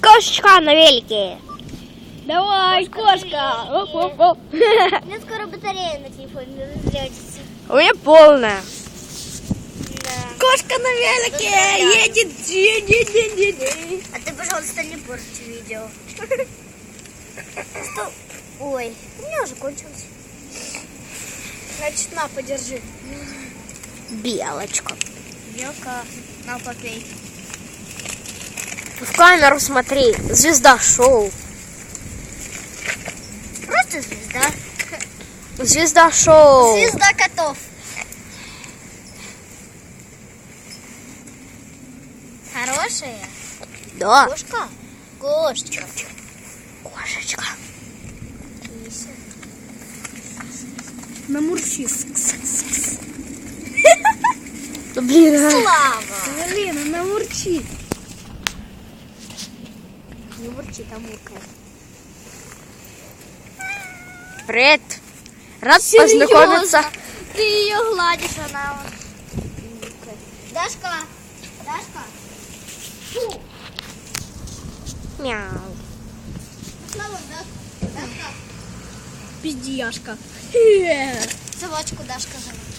Кошечка на велике. Давай, кошка. Оп, оп, оп. У меня скоро батарея на телефоне разрядится. У меня полная. Да. Кошка на велике едет, едет, едет, едет. А ты, пожалуйста, не порти видео. Что? Ой, у меня уже кончилось. Значит, на, подержи. Белочка. Белка, на попей. В камеру смотри. Звезда шоу. Просто звезда. Звезда шоу. Звезда котов. Хорошая? Да. Кошка? Кошечка. Кошечка. Намурчи. Блин, а. Слава. Блин, намурчи. Не бурчи, там муркает. Привет. Рад познакомиться. Ты ее гладишь, она вот. Дашка, Дашка. Фу. Мяу. Пошла вон, Дашка. Дашка. Пиздияшка. Собачку Дашка зовут.